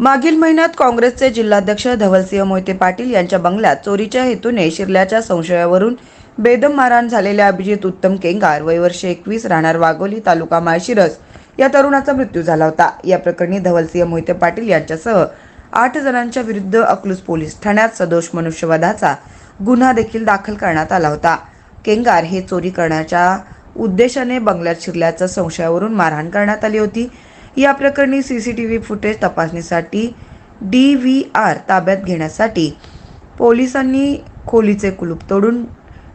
मागील महिन्यात काँग्रेसचे जिल्हाध्यक्ष धवलसिंह मोहिते पाटील यांच्या बंगल्यात चोरीच्या हेतूने शिरल्याच्या संशयावरून बेदम मारहाण झालेल्या अभिजित उत्तम केंगार वय वर्ष एकवीस राहणार वाघोली तालुका माळशिरस या तरुणाचा मृत्यू झाला होता. या प्रकरणी धवलसिंह मोहिते पाटील यांच्यासह आठ जणांच्या विरुद्ध अकलूज पोलीस ठाण्यात सदोष मनुष्यवधाचा गुन्हा देखील दाखल करण्यात आला होता. केंगार हे चोरी करण्याच्या उद्देशाने बंगल्यात शिरल्याच्या संशयावरून मारहाण करण्यात आली होती. या प्रकरणी C C T V footage तपासणीसाठी डी व्ही आर ताब्यात घेण्यासाठी पोलिसांनी खोलीचे कुलूप तोडून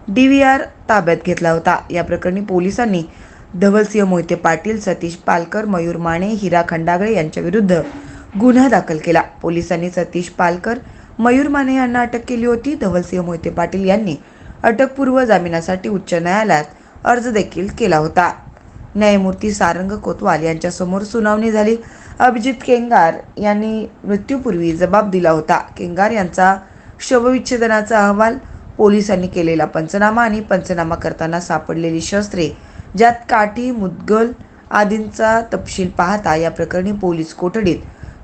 डी व्ही आर ताब्यात घेतला होता. या प्रकरणी पोलिसांनी धवलसिंह मोहिते पाटील सतीश पालकर मयूर माने हिरा खंडागळे यांच्याविरुद्ध गुन्हा दाखल केला. पोलिसांनी सतीश पालकर मयूर माने यांना अटक केली होती. धवलसिंह मोहिते पाटील यांनी अटकपूर्व जामिनासाठी उच्च न्यायालयात अर्ज देखील केला होता. न्यायमूर्ती सारंग कोतवाल यांच्यासमोर सुनावणी झाली. अभिजित केंगार यांनी मृत्यूपूर्वी जबाब दिला होता. केंगार यांचा शवविच्छेदनाचा अहवाल पोलिसांनी केलेला पंचनामा आणि पंचनामा करताना सापडलेली शस्त्रे ज्यात काठी मुदगल आदींचा तपशील पाहता या प्रकरणी पोलीस कोठडीत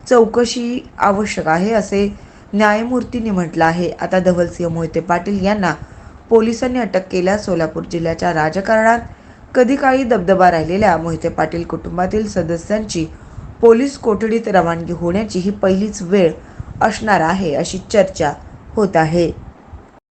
चौकशी आवश्यक आहे असे न्यायमूर्तींनी म्हटलं आहे. आता धवलसिंह मोहिते पाटील यांना पोलिसांनी अटक केल्यास सोलापूर जिल्ह्याच्या राजकारणात कधी काळी दबदबा राहिलेल्या मोहिते पाटील कुटुंबातील सदस्यांची पोलीस कोठडीत रवानगी होण्याची ही पहिलीच वेळ असणार आहे अशी चर्चा होत आहे.